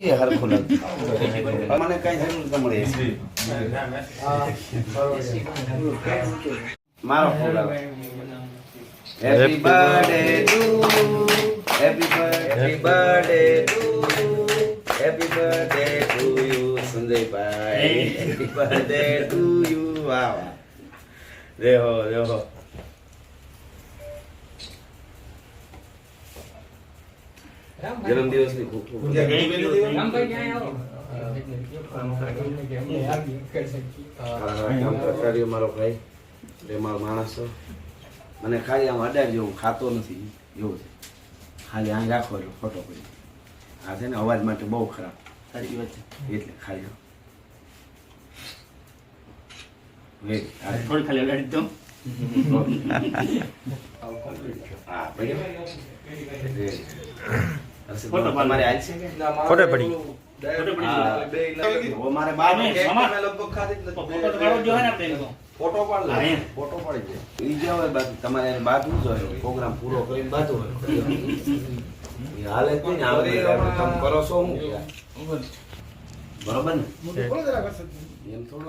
હરખું મને કઈ જરૂર ન મળે. મારો happy birthday to happy birthday to happy birthday to you Sanjaybhai happy birthday to you વાહ વાહ રેહો રેહો જન્મદિવસની ખૂબ મારો ભાઈ એટલે મારો માણસ મને ખાલી આમ અડાડ જેવું ખાતો નથી એવું છે ખાલી આ રાખો એટલે ફોટો પડી આ છે ને અવાજ માટે બહુ ખરાબ સાચી વાત છે એટલે ખાલી થોડી ખાલી અડાડી દઉં હા. તમારે આજ છે કે? ફોટો પડી. પડી હા. ગયો. ઓ મારે બાર આને કેક સમા- મેં લગભગ ખાધી જ નથી. ફોટો તો પાડવો જ જોઈએ ને આપણે એનો. ફોટો પાડ લે ફોટો પાડી દે ઈ જે હોય બાકી તમારે એને બાંધવું જ હોય પ્રોગ્રામ પૂરો કરીને બાંધવું હોય. હાલે જ નહીં ને આવે તમે કરો છો હું બરોબર ને? એમ થોડું